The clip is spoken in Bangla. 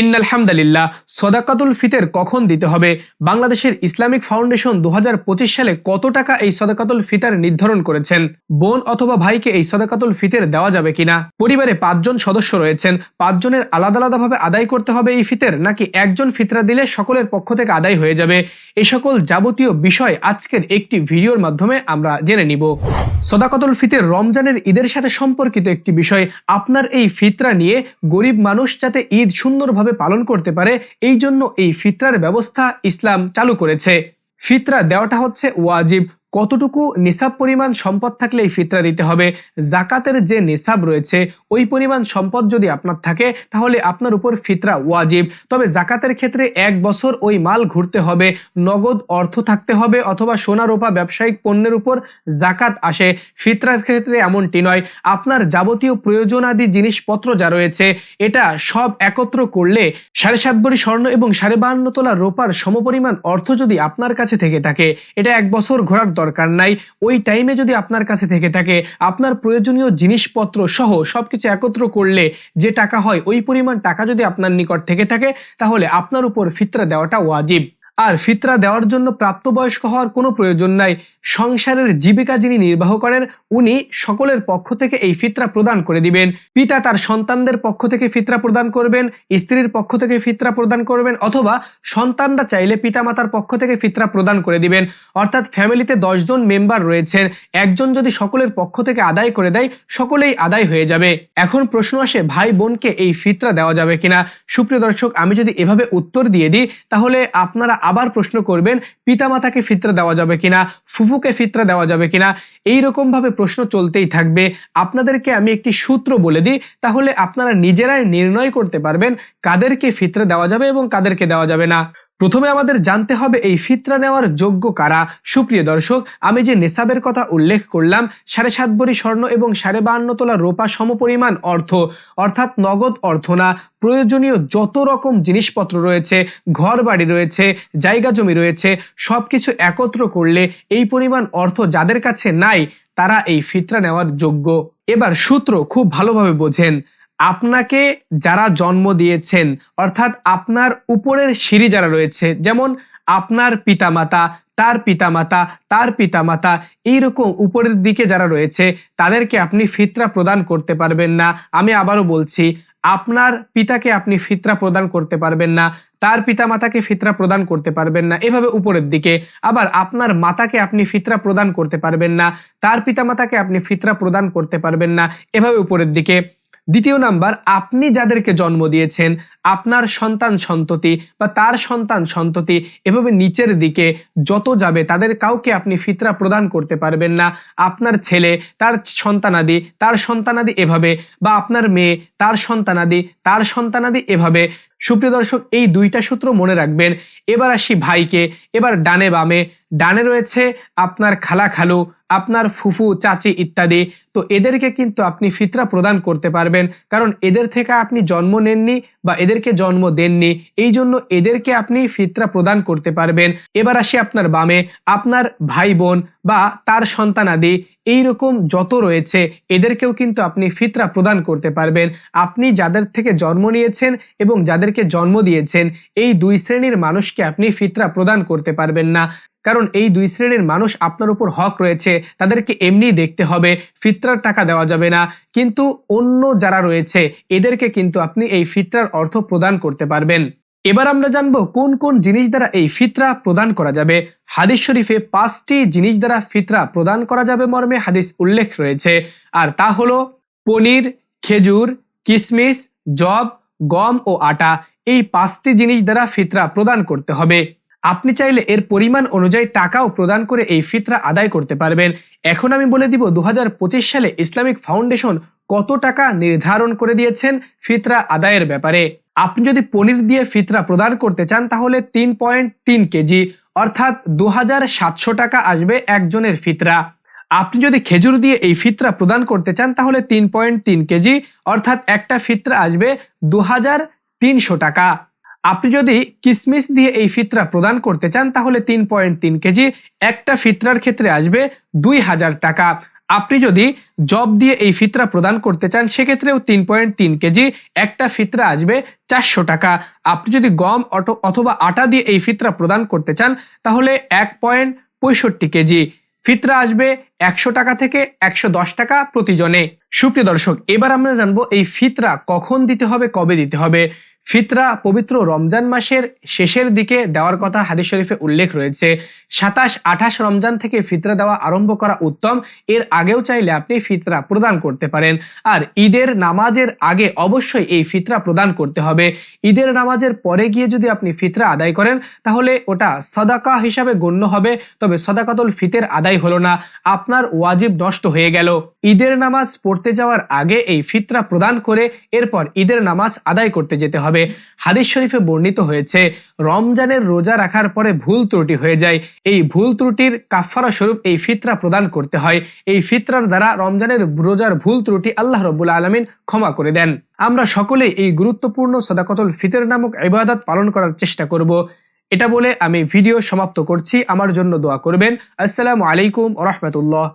ইন্নালহামদালিল্লাহ, সদাকাতুল ফিতের কখন দিতে হবে? বাংলাদেশের ইসলামিক ফাউন্ডেশন দু হাজার পঁচিশ সালে কত টাকা এই সদাকাতুল ফিতার নির্ধারণ করেছেন? বোন অথবা ভাইকে এই সদাকাতুল ফিতের দেওয়া যাবে কিনা? পরিবারে পাঁচজন সদস্য রয়েছেন, পাঁচজনের আলাদা আলাদাভাবে আদায় করতে হবে এই ফিতের, নাকি একজন ফিতরা দিলে সকলের পক্ষ থেকে আদায় হয়ে যাবে? এই সকল যাবতীয় বিষয় আজকের একটি ভিডিওর মাধ্যমে আমরা জেনে নিব। সদাকাতুল ফিতের রমজানের ঈদের সাথে সম্পর্কিত একটি বিষয়। আপনার এই ফিতরা নিয়ে গরিব মানুষ যাতে ঈদ সুন্দরভাবে পালন করতে পারে এই জন্য এই ফিতরার ব্যবস্থা ইসলাম চালু করেছে। ফিতরা দেওয়াটা হচ্ছে ওয়াজিব। কতটুকু নিসাব পরিমাণ সম্পদ থাকলে এই ফিতরা দিতে হবে? জাকাতের যে নিসাব রয়েছে, ওই পরিমাণ সম্পদ যদি আপনার থাকে, তাহলে আপনার উপর ফিতরা ওয়াজিব। তবে জাকাতের ক্ষেত্রে এক বছর ওই মাল ঘুরতে হবে, নগদ অর্থ থাকতে হবে অথবা সোনা, রূপা, ব্যবসায়িক পণ্যের উপর জাকাত আসে। ফিতরার ক্ষেত্রে এমনটি নয়। আপনার যাবতীয় প্রয়োজনাদি জিনিসপত্র যা রয়েছে, এটা সব একত্র করলে সাড়ে সাত ভরি স্বর্ণ এবং সাড়ে বাহান্ন তোলা রূপার সমপরিমাণ অর্থ যদি আপনার কাছে থেকে থাকে, এটা এক বছর ঘোরার নাই। ওই টাইমে যদি আপনার কাছে থেকে থাকে, আপনার প্রয়োজনীয় জিনিসপত্র সহ সবকিছু একত্র করলে যে টাকা হয়, ওই পরিমাণ টাকা যদি আপনার নিকট থেকে থাকে, তাহলে আপনার উপর ফিতরা দেওয়াটা ওয়াজিব। আর ফিতরা দেওয়ার জন্য প্রাপ্তবয়স্ক হওয়ার কোনো প্রয়োজন নাই। সংসারের জীবিকা যিনি নির্বাহ করেন, উনি সকলের পক্ষ থেকে এই ফিতরা প্রদান করে দিবেন। পিতা তার সন্তানদের পক্ষ থেকে ফিতরা প্রদান করবেন, স্ত্রীর পক্ষ থেকে ফিতরা প্রদান করবেন, অথবা সন্তানরা চাইলে পিতামাতার পক্ষ থেকে ফিতরা প্রদান করে দিবেন। অর্থাৎ ফ্যামিলিতে দশজন মেম্বার রয়েছেন, একজন যদি সকলের পক্ষ থেকে আদায় করে দেয়, সকলেই আদায় হয়ে যাবে। এখন প্রশ্ন আসে, ভাই বোনকে এই ফিতরা দেওয়া যাবে কিনা? সুপ্রিয় দর্শক, আমি যদি এভাবে উত্তর দিয়ে দিই, তাহলে আপনারা আবার প্রশ্ন করবেন, পিতামাতাকে ফিতরা দেওয়া যাবে কিনা, ফুফুকে ফিতরা দেওয়া যাবে কিনা এই রকম ভাবে প্রশ্ন চলতেই থাকবে। আপনাদেরকে আমি একটি সূত্র বলে দিই, তাহলে আপনারা নিজেরাই নির্ণয় করতে পারবেন কাদেরকে ফিতরা দেওয়া যাবে এবং কাদেরকে দেওয়া যাবে না। প্রথমে আমাদের জানতে হবে এই ফিতরা নেওয়ার যোগ্য কারা। সুপ্রিয় দর্শক, আমি যে নেশাবের কথা উল্লেখ করলাম, সাড়ে সাত ভরি স্বর্ণ এবং সাড়ে বাহান্ন তোলা রোপা সমপরিমাণ অর্থ, অর্থাৎ নগদ অর্থ না, প্রয়োজনীয় যত রকম জিনিসপত্র রয়েছে ঘর বাড়ি রয়েছে, জায়গা জমি রয়েছে সব কিছু একত্র করলে এই পরিমাণ অর্থ যাদের কাছে নাই, তারা এই ফিতরা নেওয়ার যোগ্য। এবার সূত্র খুব ভালোভাবে বোঝেন। আপনাকে যারা জন্ম দিয়েছেন, অর্থাৎ আপনার উপরের সিঁড়ি যারা রয়েছে, যেমন আপনার পিতামাতা, তার পিতামাতা তার পিতামাতা, এইরকম উপরের দিকে যারা রয়েছে, তাদেরকে আপনি ফিতরা প্রদান করতে পারবেন না। আমি আবারও বলছি, আপনার পিতাকে আপনি ফিতরা প্রদান করতে পারবেন না, তার পিতা মাতাকে ফিতরা প্রদান করতে পারবেন না, এভাবে উপরের দিকে। আবার আপনার মাতাকে আপনি ফিতরা প্রদান করতে পারবেন না, তার পিতা মাতাকে আপনি ফিতরা প্রদান করতে পারবেন না, এভাবে উপরের দিকে। দ্বিতীয় নাম্বার, আপনি যাদেরকে জন্ম দিয়েছেন, আপনার সন্তান সন্ততি বা তার সন্তান সন্ততি এভাবে নিচের দিকে যত যাবে, তাদের কাউকে আপনি ফিতরা প্রদান করতে পারবেন না। আপনার ছেলে, তার সন্তানাদি তার সন্তানাদি এভাবে বা আপনার মেয়ে, তার সন্তানাদি তার সন্তানাদি এভাবে। সুপ্রিয় দর্শক, এই দুইটা সূত্র মনে রাখবেন। এবার আসি ভাইকে, এবার ডানে বামে। ডানে রয়েছে আপনার খালা খালু, আপনার ফুফু, চাচি ইত্যাদি। তো এদেরকে কিন্তু আপনি ফিতরা প্রদান করতে পারবেন, কারণ এদের থেকে আপনি জন্ম নেননি বা এদেরকে জন্ম দেননি, এই জন্য এদেরকে আপনি ফিতরা প্রদান করতে পারবেন। এবার আসি আপনার বামে, আপনার ভাই বোন বা তার সন্তানাদি এইরকম যত রয়েছে, এদেরকেও কিন্তু আপনি ফিতরা প্রদান করতে পারবেন। আপনি যাদের থেকে জন্ম নিয়েছেন এবং যাদেরকে জন্ম দিয়েছেন, এই দুই শ্রেণির মানুষকে আপনি ফিতরা প্রদান করতে পারবেন না। কারণ এই দুই শ্রেণির মানুষ আপনার উপর হক রয়েছে, তাদেরকে এমনি দেখতে হবে, ফিতরার টাকা দেওয়া যাবে না। কিন্তু অন্য যারা রয়েছে, এদেরকে কিন্তু আপনি এই ফিতরার অর্থ প্রদান করতে পারবেন। এবার আমরা জানব কোন কোন জিনিস দ্বারা এই ফিতরা প্রদান করা যাবে। হাদিস শরীফে পাঁচটি জিনিস দ্বারা ফিতরা প্রদান করা যাবে মর্মে হাদিস উল্লেখ রয়েছে। আর তা হলো পনির, খেজুর কিশমিশ জব গম ও আটা। এই পাঁচটি জিনিস দ্বারা ফিতরা প্রদান করতে হবে। আপনি চাইলে এর পরিমাণ অনুযায়ী টাকাও প্রদান করে এই ফিতরা আদায় করতে পারবেন। এখন আমি বলে দিব দু হাজার পঁচিশ সালে ইসলামিক ফাউন্ডেশন কত টাকা নির্ধারণ করে দিয়েছেন ফিতরা আদায়ের ব্যাপারে। আপনি যদি পনির দিয়ে ফিতরা প্রদান করতে চান, তাহলে তিন পয়েন্ট তিন কেজি, অর্থাৎ দু হাজার সাতশো টাকা আসবে একজনের ফিতরা। আপনি যদি খেজুর দিয়ে এই ফিতরা প্রদান করতে চান, তাহলে তিন পয়েন্ট তিন কেজি, অর্থাৎ একটা ফিতরা আসবে দু টাকা। আপনি যদি কিসমিস দিয়ে এই ফিতরা প্রদান করতে চান, তাহলে তিন পয়েন্ট তিন কেজি একটা ফিতরার ক্ষেত্রে আসবে দুই হাজার টাকা। আপনি যদি জব দিয়ে এই ফিতরা প্রদান করতে চান, সেক্ষেত্রেও তিন পয়েন্ট তিন কেজি একটা ফিতরা আসবে চারশো টাকা। আপনি যদি গম অটো- অথবা আটা দিয়ে এই ফিতরা প্রদান করতে চান, তাহলে এক পয়েন্ট পঁয়ষট্টি কেজি। ফিতরা আসবে একশো টাকা থেকে একশো দশ টাকা প্রতিজনে। সুপ্রিয় দর্শক, এবার আমরা জানব এই ফিতরা কখন দিতে হবে, কবে দিতে হবে। ফিতরা পবিত্র রমজান মাসের শেষের দিকে দেওয়ার কথা হাদিস শরীফে উল্লেখ রয়েছে। সাতাশ, আঠাশ রমজান থেকে ফিতরা দেওয়া আরম্ভ করা উত্তম। এর আগেও চাইলে আপনি ফিতরা প্রদান করতে পারেন। আর ঈদের নামাজের আগে অবশ্যই এই ফিতরা প্রদান করতে হবে। ঈদের নামাজের পরে গিয়ে যদি আপনি ফিতরা আদায় করেন, তাহলে ওটা সদাকা হিসাবে গণ্য হবে। তবে সদাকাতুল ফিতের আদায় হলো না। আপনার ওয়াজিব নষ্ট হয়ে গেল। ঈদের নামাজ পড়তে যাওয়ার আগে এই ফিতরা প্রদান করে, এরপর ঈদের নামাজ আদায় করতে যেতে হবে। হাদিস শরীফে বর্ণিত হয়েছে, রমজানের রোজা রাখার পরে ভুল ত্রুটি হয়ে যায়। এই ভুল ত্রুটির কাফারা স্বরূপ এই ফিতরা প্রদান করতে হয়। এই ফিতরার দ্বারা রমজানের রোজার ভুল ত্রুটি আল্লাহ রব্বুল আলমিন ক্ষমা করে দেন। আমরা সকলেই এই গুরুত্বপূর্ণ সদাকতুল ফিতর নামক ইবাদত পালন করার চেষ্টা করব। এটা বলে আমি ভিডিও সমাপ্ত করছি। আমার জন্য দোয়া করবেন। আসসালামু আলাইকুম রহমতুল্লাহ।